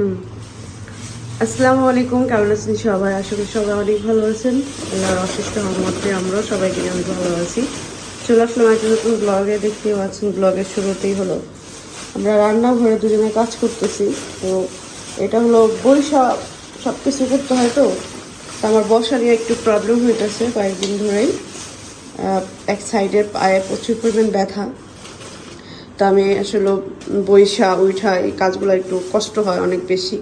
হুম। আসসালামু আলাইকুম, কেমন আছেন সবাই? আশা করি সবাই অনেক ভালো আছেন। আল্লাহর অসুস্থ মধ্যে আমরাও সবাইকে অনেক ভালো আছি। চলে আসলাম একটা নতুন ব্লগে দেখতেও আছেন ব্লগের শুরুতেই হলো। আমরা রান্নাঘরে দুজনে কাজ করতেছি। তো এটা হলো বৈশা সব কিছু করতে হয় তো। আমার বসা নিয়ে একটু প্রবলেম হইতেছে কয়েকদিন ধরেই। এক সাইডের পায়ে প্রচুর পরিমাণ ব্যথা। তো আমি আসলে বৈশা উঠা এই কাজগুলো একটু কষ্ট হয় অনেক বেশি।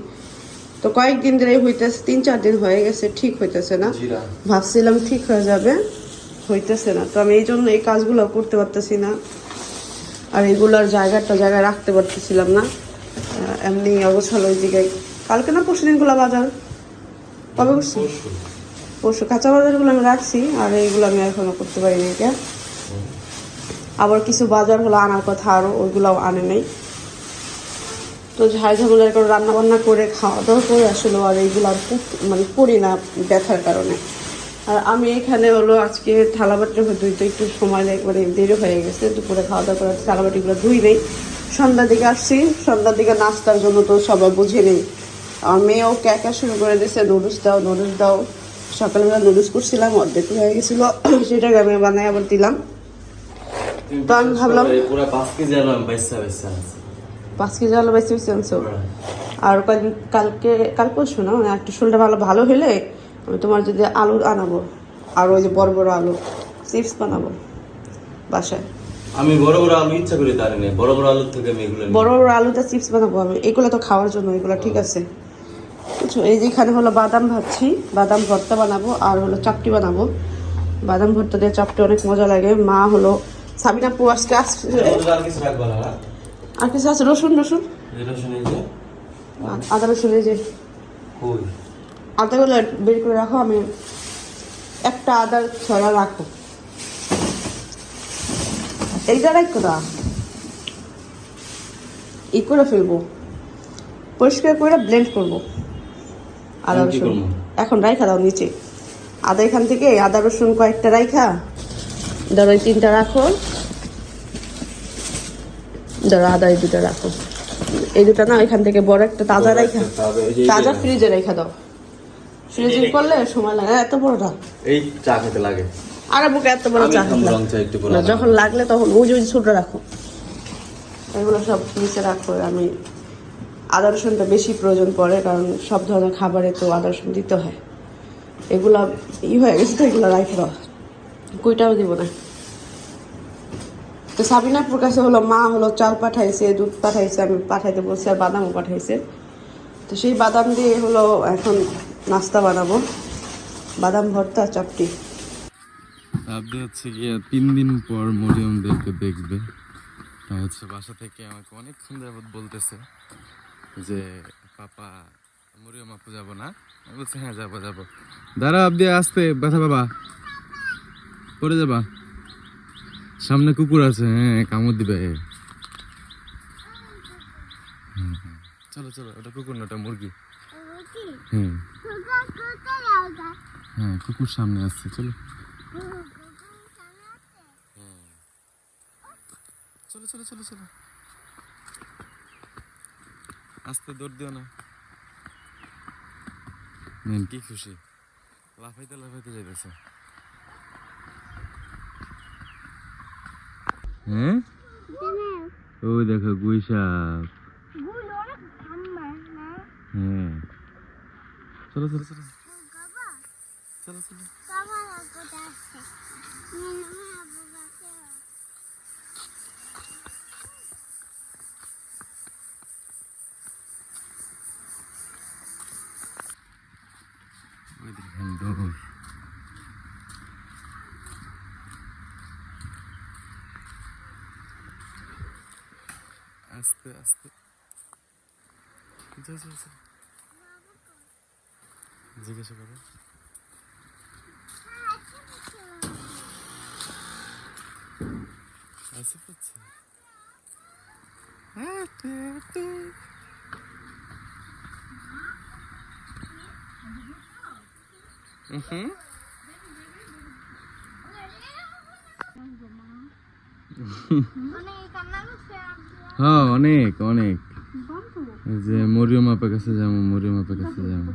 তো কয়েকদিন ধরে হইতেছে তিন চার দিন হয়ে গেছে ঠিক হইতেছে না। ভাবছিলাম ঠিক হয়ে যাবে হইতেছে না। তো আমি এই জন্য এই কাজগুলো করতে পারতেছি না। আর এগুলোর জায়গাটা জায়গায় রাখতে পারতেছিলাম না। এমনি অবসর ওই জায়গায় কালকে না পরশু দিনগুলো বাজার? কবে করছি পরশু। পরশু। কাঁচা বাজারগুলো আমি রাখছি আর এইগুলো আমি এখনও করতে পারিনি এটা আবার কিছু বাজার হলো আনার কথা আরও ওইগুলোও আনে নাই। তো ঝাড় ঝামেলার করে রান্না বান্না করে খাওয়া দাওয়া করে আসলে আর এইগুলো আর মানে করি না ব্যথার কারণে। আর আমি এখানে হলো আজকে থালা বাটি ধুইতে একটু সময় লাগে মানে দেরি হয়ে গেছে, দুপুরে খাওয়া দাওয়া করে থালা বাটিগুলো ধুই নেই। সন্ধ্যার দিকে আসছি, সন্ধ্যার দিকে নাস্তার জন্য তো সবাই বুঝে নেই। আর মেয়েও ক্যাকা শুরু করে দিয়েছে, নুডলস দাও নুডলস দাও। সকালবেলা নুডলস করছিলাম, অর্ধেক হয়ে গেছিল, সেটাকে আমি বানাই আবার দিলাম। তো আমি ভাবলাম- পুরো পাঁচ কেজি আলু আমি বাইসা বাইসা কেজি আলু বেশি বেশি আনছো? আর কয়েকদিন কালকে কাল পরশু না মানে একটু শরীরটা ভালো ভালো হলে আমি তোমার যদি আলু আনাবো আর ওই যে বড় বড় আলু চিপস বানাবো বাসায়। আমি বড় বড় আলু ইচ্ছা করি তার নেই বড় বড় আলুর থেকে আমি এগুলো বড় বড় আলুটা চিপস বানাবো আমি এগুলো তো খাওয়ার জন্য এগুলো ঠিক আছে। বুঝছ? এই যেখানে হলো বাদাম ভাজছি বাদাম ভর্তা বানাবো আর হলো চাপটি বানাবো। বাদাম ভর্তা দিয়ে চাপটি অনেক মজা লাগে। মা হলো সাবিনা পু আজকে আসছে। এর আর কিছু আছে? রসুন রসুন? আদা রসুন এই যে। আদাগুলো বের করে রাখো আমি একটা আদার ছড়া রাখো এইটা রাখো না ই করে ফেলব। পরিষ্কার করে ব্লেন্ড করব। আদা রসুন? এখন রাইখা দাও নিচে। আদা এখান থেকে আদা রসুন কয়েকটা রাইখা। ধরো এই তিনটা রাখো। ধরো আদা এই দুটো রাখো। এই দুটো না এখান থেকে বড় একটা তাজা রাইখা তাজা, ফ্রিজে রেখে দাও। ফ্রিজিং করলে সময় লাগে। এত বড়টা এই চা খেতে লাগে। আর বুকে এত বড় চা খেতে যখন লাগলে তখন ওই ওই ছোট রাখো। এগুলো সব নিচে রাখো। আমি আদা রসুনটা বেশি প্রয়োজন পড়ে কারণ সব ধরনের খাবারে তো আদা রসুন দিতে হয়। এগুলা ই হয়ে গেছে তো এগুলো রাখে দাও। কুইটাও দিব না। তো সাবিনাপুর কাছে হলো মা হলো চাল পাঠাইছে, দুধ পাঠাইছে, আমি পাঠাইতে বলছি আর বাদামও পাঠাইছে। তো সেই বাদাম দিয়ে হলো এখন নাস্তা বানাবো। বাদাম ভর্তা, চাপটি। হচ্ছে গিয়ে তিন দিন পর মরিয়মদেরকে দেখবে। হচ্ছে বাসা থেকে আমাকে অনেকক্ষণ যাবত বলতেছে যে, পাপা, মরিয়ম আপু যাব না? বলছি হ্যাঁ যাব যাব। দাঁড়া আপনি আসতে ব্যথা বাবা। পড়ে যাবা সামনে কুকুর আছে হ্যাঁ কামড় দিবে। চলো চলো, ওটা কুকুর না, ওটা মুরগি। হ্যাঁ কুকুর সামনে আসছে চলো। চলো চলো চলো চলো। আস্তে দৌড় দিও না। কি খুশি। লাফাইতে লাফাইতে যাইতেছে। হ্যাঁ ওই দেখো গুই সাপ। হ্যাঁ। চলো চলো চলো চলো। আস্তে আস্তে। জিজ্ঞাসা করো। আসিফ হচ্ছে হুম হ্যাঁ অনেক অনেক। যে মরিয়ম আপার কাছে যাব মরিয়ম আপার কাছে যাব।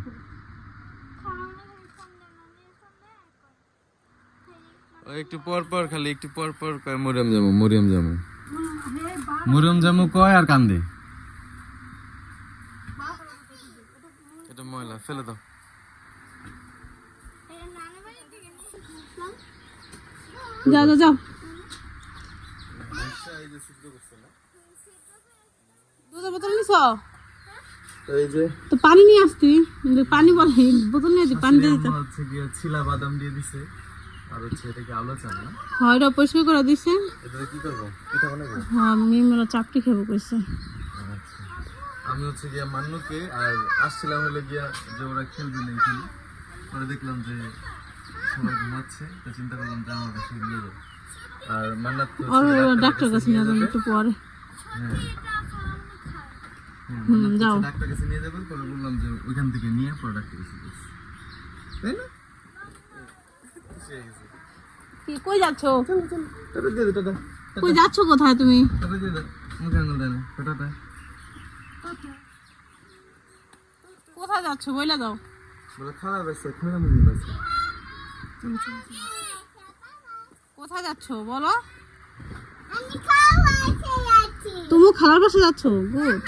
একটু পর পর খালি একটু পর পর কয় মরিয়ম যাব মরিয়ম যাব। মরিয়ম যাব কয় আর কান্দে? এটা ময়লা ফেলে দাও। যাও যাও যাও। দুধের বোতল নিছ? এই যে। তো পানি নিয়ে আসতি কিন্তু পানি বলে বোতল নিয়ে পানি দিয়ে দিতে। হচ্ছে গিয়ে ছিলা বাদাম দিয়ে দিছে আর হচ্ছে এটাকে আলো চাল না হয় এটা পরিষ্কার করে দিছে। এটা কি করব? এটা বানাবো? হ্যাঁ চাপটি খাব কইছে। আচ্ছা। আমি হচ্ছে গিয়া মান্নুকে আর আসছিলাম হলে গিয়া যে ওরা খেলবে না এখানে পরে দেখলাম যে সবাই ঘুমাচ্ছে তো চিন্তা করলাম যে আমার কাছে নিয়ে আর মান্নাত ডাক্তার কাছে নিয়ে একটু পরে। হ্যাঁ। আচ্ছা, বললাম যে ওইখান থেকে নিয়ে পরে তাই না? কই যাচ্ছো? চলো চলো। যাচ্ছো কোথায় তুমি? তবে দিয়ে কোথায় যাচ্ছো? বলে দাও। বলে খাবার বেসে খুঁড়ে মুড়ি কোথায় যাচ্ছো? বলো। আমি খাব। তুমি খালার পাশে যাচ্ছ? গুড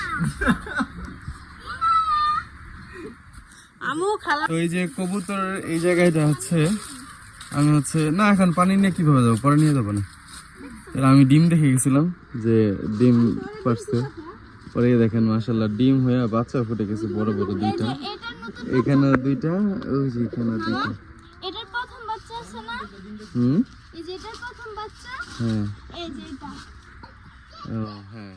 আমিও খালা তো এই যে কবুতর এই জায়গাটা হচ্ছে আমি হচ্ছে না এখন পানি নিয়ে কীভাবে যাব? পরে নিয়ে যাব না। আমি ডিম দেখে গেছিলাম যে ডিম পারছে। পরে এই দেখেন মাসাল্লাহ ডিম হয়ে বাচ্চা ফুটে গেছে বড় বড় দুইটা। এখানে দুইটা ওই যে এখানে দুইটা। এটার প্রথম বাচ্চা আছে না? হুম? এই যে এটার প্রথম বাচ্চা? হ্যাঁ। এই যে এটা। হ্যাঁ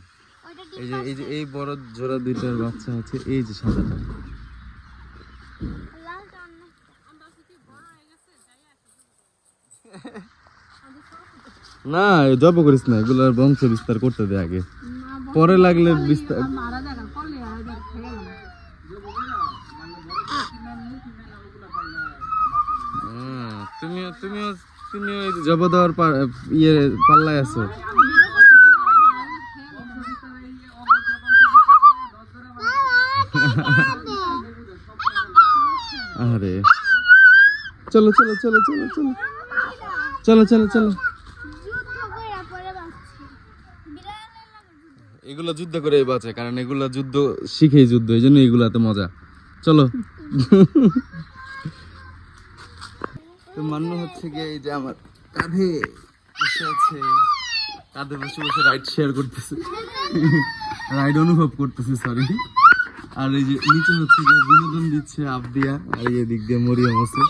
এই যে এই যে এই বড় জোড়া দুইটার বাচ্চা আছে এই যে সাদাটা না জব করিস না এগুলোর বংশ বিস্তার করতে দে আগে। পরে লাগলে বিস্তার তুমিও তুমিও তুমিও জব দেওয়ার ইয়ে পাল্লায় আছো। আরে। চলো চলো চলো চলো চলো। চলো চলো চলো। এগুলো যুদ্ধ করে বাঁচে, কারণ এগুলো যুদ্ধ শিখেই যুদ্ধ, এই জন্য এগুলাতে মজা। চলো। তো মান্য হচ্ছে গিয়ে এই যে আমার কাঁধে বসে আছে। কাঁধে বসে বসে রাইড শেয়ার করতেছে। রাইড অনুভব করতেছে সরি আর এই যে নিচে হচ্ছে গিয়ে বিনোদন দিচ্ছে আবদিয়া, আর এই দিক দিয়ে মরিয়াম আছে।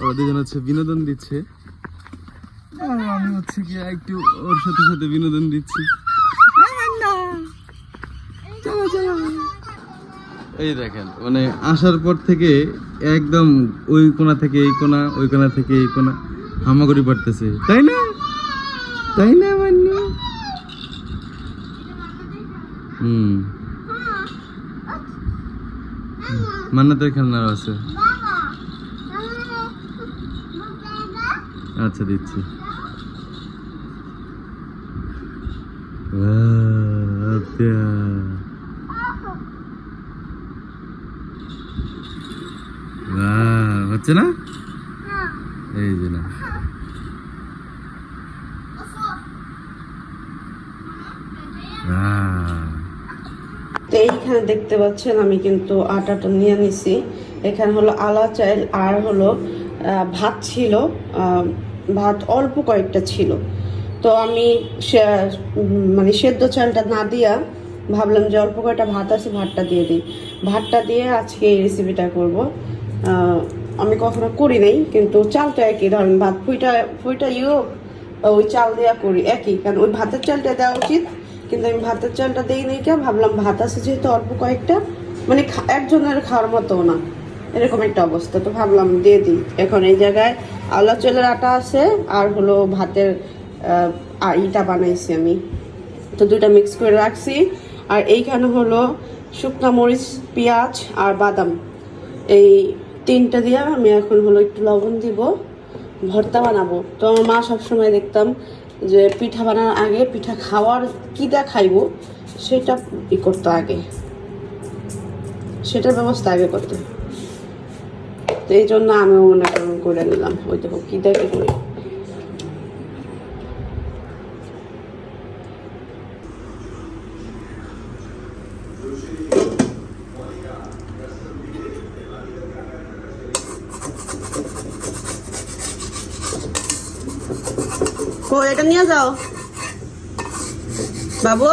ওরা দুজন হচ্ছে বিনোদন দিচ্ছে। আর আমি হচ্ছে গিয়ে একটু ওর সাথে সাথে বিনোদন দিচ্ছি। এই দেখেন মানে আসার পর থেকে একদম ওই কোণা থেকে এই কোণা ওই কোণা থেকে এই কোণা হামাগুড়ি পড়তেছে তাই না? তাই না, মান্নু? হুম। মান্নাতের খেলনার আছে। আচ্ছা দিচ্ছি। আব্বা। হচ্ছে না? এই যে না। তো এইখানে দেখতে পাচ্ছেন আমি কিন্তু আটাটা নিয়ে নিছি। এখানে হলো আলা চাল আর হলো ভাত ছিল ভাত অল্প কয়েকটা ছিল। তো আমি মানে সেদ্ধ চালটা না দিয়া ভাবলাম যে অল্প কয়েকটা ভাত আছে, ভাতটা দিয়ে দিই। ভাতটা দিয়ে আজকে এই রেসিপিটা করব। আমি কখনো করি নাই, কিন্তু চালটা একই, ধরেন ভাত ফুইটা ফুইটা ইও ওই চাল দেওয়া করি, একই। কারণ ওই ভাতের চালটা দেওয়া উচিত কিন্তু আমি ভাতের চালটা দিই নাই কেন? ভাবলাম ভাত আছে যেহেতু অল্প কয়েকটা। মানে একজনের খাওয়ার মতো না। এরকম একটা অবস্থা, তো ভাবলাম দিয়ে দিই। এখন এই জায়গায় আল্লাহ চালের আটা আছে, আর হলো ভাতের ইটা বানাইছি আমি। তো দুটা মিক্স করে রাখছি। আর এইখানে হলো শুকনো মরিচ, পেঁয়াজ আর বাদাম। এই তিনটা দিয়ে আমি এখন হলো একটু লবণ দিব, ভর্তা বানাবো। তো আমার মা সবসময় দেখতাম যে পিঠা বানানোর আগে, পিঠা খাওয়ার কীটা খাইব সেটা ই করতো আগে। সেটার ব্যবস্থা আগে করতে। তো এই জন্য আমিও মনে করে নিলাম। ওই দেখো কী দেখে করি কই এটা নিয়ে যাও বাবু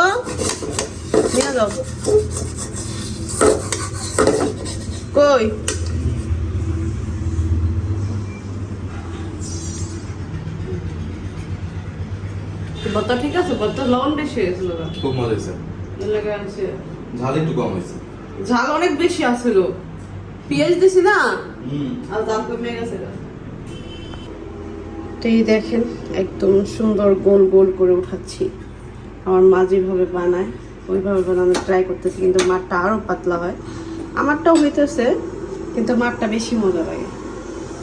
নিয়ে যাও। কই? বত্তা ঠিক আছে বত্তা লবণ বেশি হয়েছিল না? খুব মজা হয়েছে। ঝাল একটু কম হয়েছে। ঝাল অনেক বেশি আছিল। পেঁয়াজ দিছি না আর দাম কমে গেছে। তো এই দেখেন, একদম সুন্দর গোল গোল করে উঠাচ্ছি। আমার মা যেভাবে বানায়, ওইভাবে বানানো ট্রাই করতেছি, কিন্তু মাঠটা আরও পাতলা হয়। আমারটাও হইতেছে, কিন্তু মাঠটা বেশি মজা লাগে।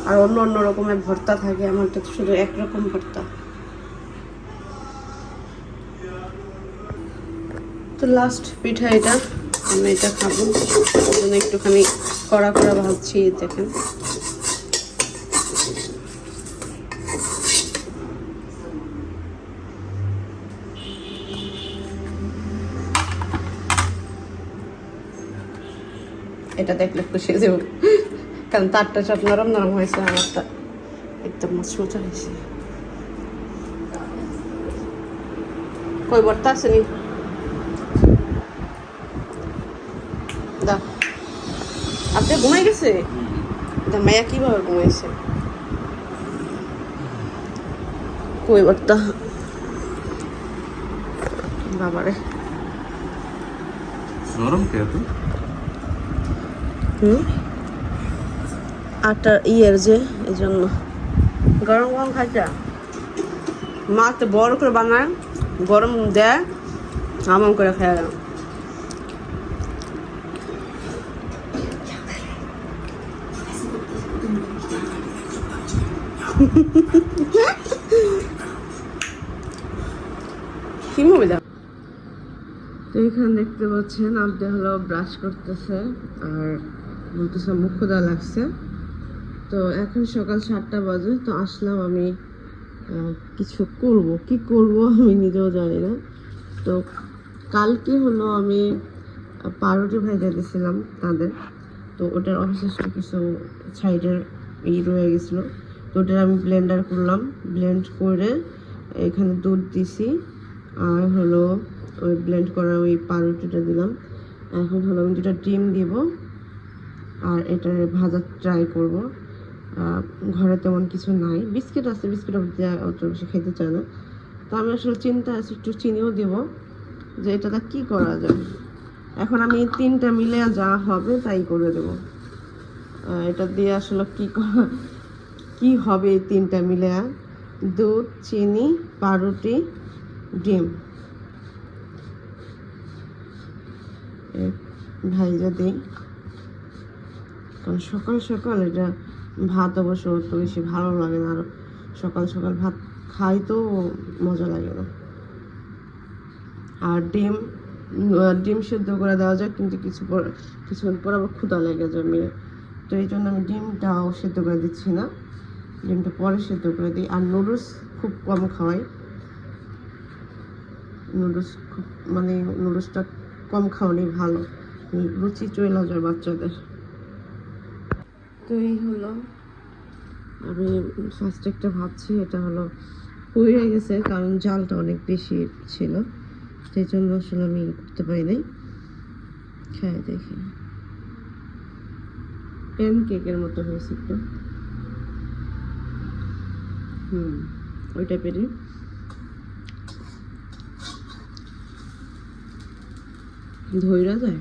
আর অন্য অন্য রকমের ভর্তা থাকে আমারটা তো শুধু একরকম ভর্তা। তো লাস্ট পিঠা এটা, আমি এটা খাব। একটুখানি কড়া কড়া ভাবছি দেখেন। এটা দেখলে খুশি যাব। কারণ তারটা সব নরম নরম হয়েছে, আমারটা একদম মচমচা হয়েছে। কই, বর্তা আসেনি দা। আপনি ঘুমাই গেছে? দা মায়া কীভাবে ঘুমাইছে? কই, বর্তা? বাবারে। নরম কে তো হুম? আটা ইয়ের যে এই জন্য গরম গরম খাইছা মা তো বড় করে বানায়, গরম দেয় আমন করে খাই গেলাম কি তো এখানে দেখতে পাচ্ছেন আপনি হলো ব্রাশ করতেছে, আর বলতেছে মুখ ক্ষুধা লাগছে। তো এখন সকাল সাতটা বাজে, তো আসলাম আমি কিছু করব। কি করব আমি নিজেও জানি না। তো কালকে হলো আমি পাউরুটি ভেজে দিয়েছিলাম তাদের। তো ওটার অবশিষ্ট কিছু সাইডের ই রয়ে গেছিল। তো ওটা আমি ব্লেন্ডার করলাম। ব্লেন্ড করে এখানে দুধ দিছি। আর হলো ওই ব্লেন্ড করা ওই পাউরুটিটা দিলাম। এখন হলো আমি দুটা ডিম দিব আর এটা ভাজা ট্রাই করব। ঘরে তেমন কিছু নাই। বিস্কিট আছে, বিস্কিট অত বেশি খেতে চায় না। তো আমি আসলে চিন্তা আছে, একটু চিনিও দেব যে এটাতে কি করা যায়। এখন আমি তিনটা মিলে যা হবে তাই করে দেব। এটা দিয়ে আসলে কি ক- হবে এই তিনটা মিলে? দুধ, চিনি, পাউরুটি, ডিম। ভাইজা দিই। কারণ সকাল সকাল এটা ভাত অবশ্য অত বেশি ভালো লাগে না। আর সকাল সকাল ভাত খাই তো মজা লাগে না। আর ডিম ডিম সেদ্ধ করে দেওয়া যায়, কিন্তু কিছু পর কিছুক্ষণ পর আবার ক্ষুদা লেগে যায় মেয়ে তো এই জন্য আমি ডিমটাও সেদ্ধ করে দিচ্ছি না। ডিমটা পরে সেদ্ধ করে দিই। আর নুডলস খুব কম খাওয়াই। নুডলস খুব মানে নুডলসটা কম খাওয়ানি ভালো। রুচি চলে যায় বাচ্চাদের। তো এই হলো। আমি ফার্স্ট একটা ভাবছি, এটা হলো হয়ে গেছে, কারণ জালটা অনেক বেশি ছিল। সেই জন্য আসলে আমি করতে পারি নাই। খেয়ে দেখি। প্যান কেকের মতো হয়েছে একটু। হুম, ওই টাইপেরই ধৈরা যায়?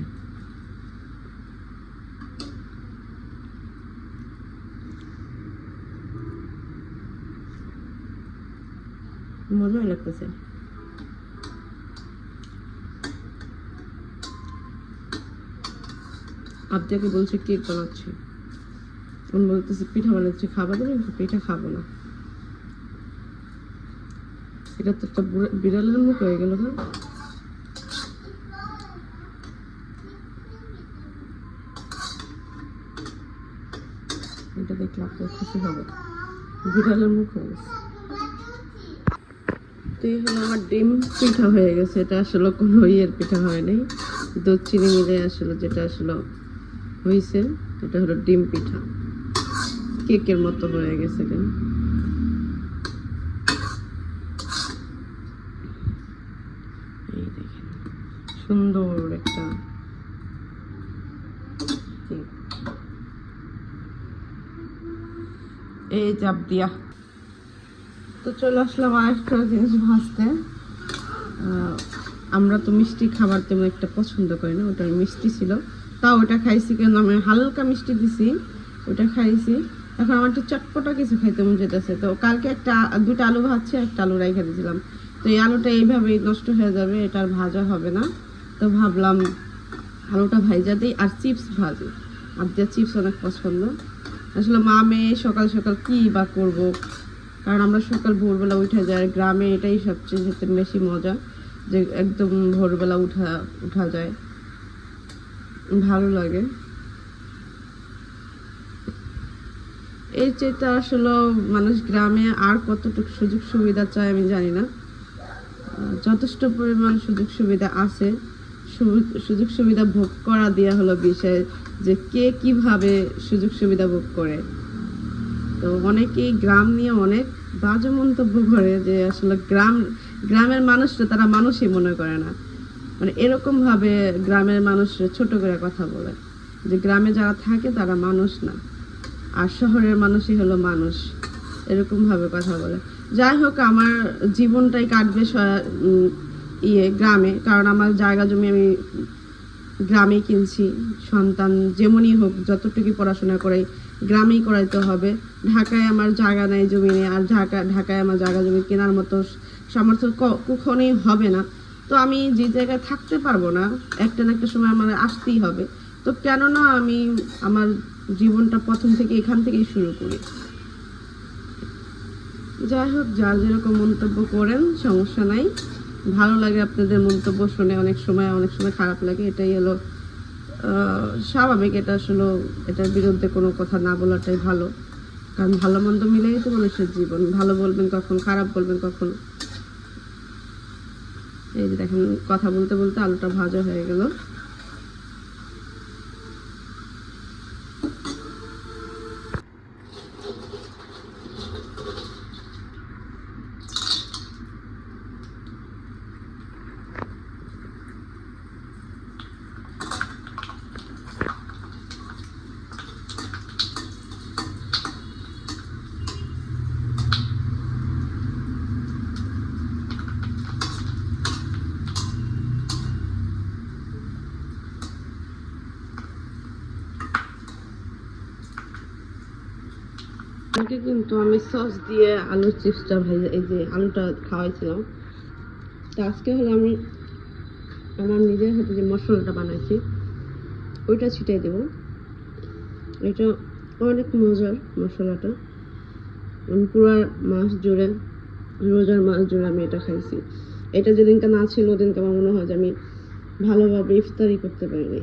মজাই লাগতেছে। আপনাকে বলছে কেক বানাচ্ছি উনি বলতেছে, পিঠা বানাচ্ছি খাবার দেবে পিঠা খাব না। এটা তো একটা বুড়া- বিড়ালের মুখ হয়ে গেল না? এটা দেখলে আপনার খুশি হবে। বিড়ালের মুখ হয়ে গেছে। তো এই হলো আমার ডিম পিঠা হয়ে গেছে। এটা আসলে কোনো ইয়ের পিঠা হয় নাই। দুধ চিনি মিলে আসলে যেটা আসলে হয়েছে এটা হলো ডিম পিঠা। কেকের মতো হয়ে গেছে কেন সুন্দর একটা এই চাপ দিয়া তো চলে আসলাম আরেকটা জিনিস ভাজতে। আমরা তো মিষ্টি খাবার তেমন একটা পছন্দ করি না ওটা মিষ্টি ছিল। তাও ওটা খাইছি কেন আমি হালকা মিষ্টি দিছি, ওটা খাইছি। এখন আমার একটু চটপটা কিছু খাইতে মন যেতেছে তো কালকে একটা দুটো আলু ভাজছে, একটা আলু রাইখে দিয়েছিলাম। তো এই আলুটা এইভাবেই নষ্ট হয়ে যাবে, এটা আর ভাজা হবে না। তো ভাবলাম আলুটা ভাইজা দিই আর চিপস ভাজি। আর যে চিপস অনেক পছন্দ। আসলে মা মেয়ে সকাল সকাল কী বা করব কারণ আমরা সকাল ভোরবেলা উঠে যাই গ্রামে এটাই সবচেয়ে বেশি মজা, যে একদম ভোরবেলা উঠা উঠা যায়। ভালো লাগে। এই চেয়ে আসলে মানুষ গ্রামে আর কতটুকু সুযোগ সুবিধা চায় আমি জানি না। যথেষ্ট পরিমাণ সুযোগ সুবিধা আছে। সুযোগ সুবিধা ভোগ করা দেওয়া হলো বিষয় যে কে কীভাবে সুযোগ সুবিধা ভোগ করে। তো অনেকেই গ্রাম নিয়ে অনেক বাজে মন্তব্য করে যে আসলে গ্রাম, গ্রামের মানুষরা তারা মানুষই মনে করে না। মানে এরকমভাবে গ্রামের মানুষরা ছোট করে কথা বলে যে গ্রামে যারা থাকে তারা মানুষ না, আর শহরের মানুষই হলো মানুষ। এরকমভাবে কথা বলে। যাই হোক, আমার জীবনটাই কাটবে ইয়ে গ্রামে, কারণ আমার জায়গা জমি আমি গ্রামে কিনছি, সন্তান যেমনই হোক যতটুকু পড়াশোনা করে গ্রামেই করাইতে হবে। ঢাকায় আমার জায়গা নেই জমি নেই, আর ঢাকা ঢাকায় আমার জায়গা জমি কেনার মতো সামর্থ্য কখনোই হবে না। তো আমি যে জায়গায় থাকতে পারব না, একটা না একটা সময় আমার আসতেই হবে। তো কেন না আমি আমার জীবনটা প্রথম থেকে এখান থেকেই শুরু করি। যাই হোক, যার যেরকম মন্তব্য করেন, সমস্যা নাই। ভালো লাগে আপনাদের মন্তব্য শুনে, অনেক সময় অনেক সময় খারাপ লাগে, এটাই হলো স্বাভাবিক, এটা আসলে এটার বিরুদ্ধে কোনো কথা না বলাটাই ভালো। কারণ ভালো মন্দ মিলেই তো মানুষের জীবন। ভালো বলবেন কখন, খারাপ বলবেন কখন? এই যে দেখেন, কথা বলতে বলতে আলুটা ভাজা হয়ে গেল। আজকে কিন্তু আমি সস দিয়ে আলুর চিপসটা ভেজে, এই যে আলুটা খাওয়াইছিলাম। তো আজকে হলো আমি আমার নিজের হাতে যে মশলাটা বানাইছি, ওইটা ছিটাই দেবো। এটা অনেক মজার মশলাটা। আমি পুরো মাস জুড়ে, রোজার মাস জুড়ে আমি এটা খাইছি। এটা যেদিনকে না ছিল, ওদিনকে আমার মনে হয় যে আমি ভালোভাবে ইফতারি করতে পারিনি।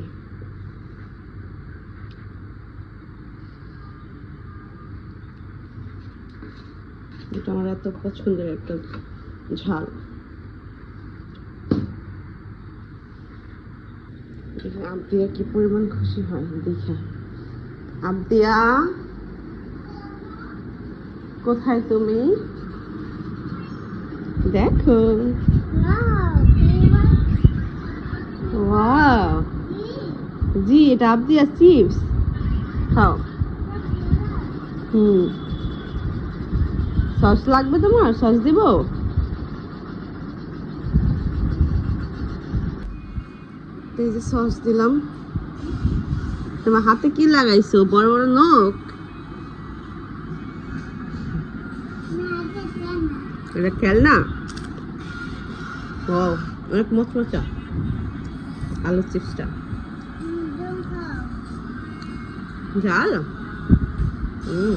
এটা আমার এত পছন্দের একটা ঝাল। আবদিয়া কি পরিমাণ খুশি হয়, দেখে। আবদিয়া কোথায় তুমি? দেখো। জি, এটা আবদিয়া চিপস। খাও। হুম। সস লাগবে তোমার? সস দিব? এই যে সস দিলাম। তোমার হাতে কি লাগাইছো? বড় বড় নখ? এটা খেলনা? ও অনেক মচমচা। আলু চিপসটা। ঝাল? হুম